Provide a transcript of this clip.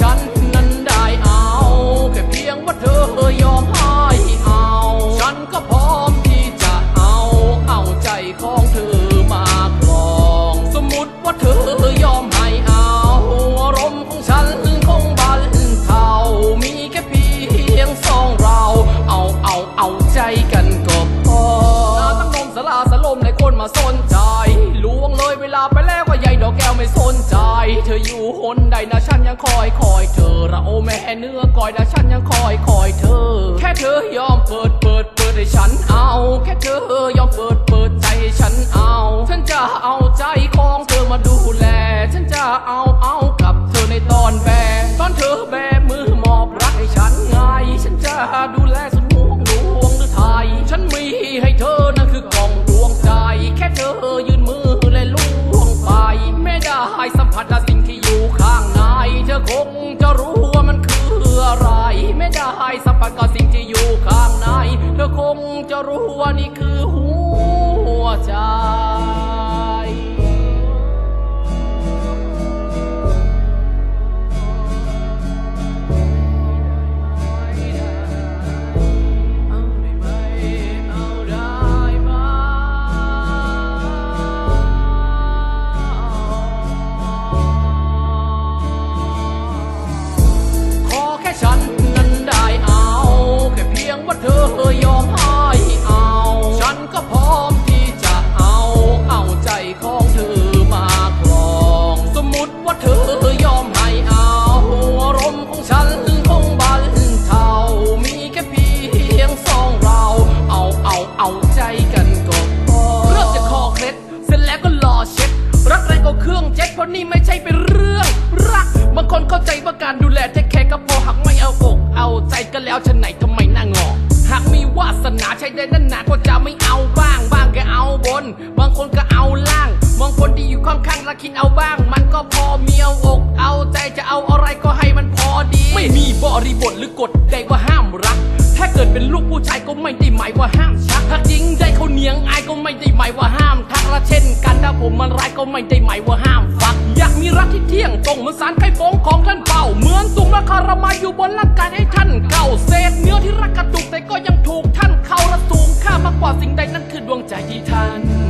ฉันนั้นได้เอา แค่เพียงว่าเธอยอมให้เอา ฉันก็พร้อมที่จะเอา เอาใจของเธอมาครอง สมมติว่าเธอยอมให้เอาอารมณ์ของฉันคงบรรเทามีแค่เพียงสองเรา เอาเอาเอาใจกันก็พอ สลาสลมในคนมาสนใจลวงเลยเวลาไปแล้วก็ใหญ่ดอกแก้วไม่สนใจ เธออยู่หนใดนะฉันยังคอยคอยเธอระโอแม่เนื้อก้อยนะฉันยังคอยคอยเธอ แค่เธอยอมเปิดเปิดเปิดให้ฉันเอา แค่เธอยอมเปิด งจ เพราะนี่ไม่ใช่เป็นเรื่องรักบางคนเข้าใจว่าการดูแลเทคแคร์ก็พอหากไม่เอาอก เอาใจก็แล้วฉันไหนทำไมน้างอหากมีวาสนาใช้ได้นั่นหนาก็จะไม่เอาบ้างบ้างก็เอาบน บางคนก็เอาล่างบางคนที่อยู่ข้างๆรักคิดเอาบ้าง มันก็พอมีเอาอก เอาใจจะเอาอะไรก็ให้มันพอดี ไม่มีบริบทหรือกฎใดว่าห้ามรัก ถ้าเกิดเป็นลูกผู้ชายก็ไม่ได้หมายว่าห้ามชักหากยิงได้เขาเนียงอายก็ไม่ได้หมายว่าห้ามทักละเช่น กันถ้าผมมันร้ายก็ไม่ได้หมายว่าห้าม รักที่เที่ยงตรงเหมือนสารไข่ฟงของท่านเป่าเหมือนตุงและคารมาอยู่บนร่างกายให้ท่านเก่าเศษเนื้อที่รักกระดูกแต่ก็ยังถูกท่านเข้าระสูงค่ามากกว่าสิ่งใดนั่นคือดวงใจที่ท่าน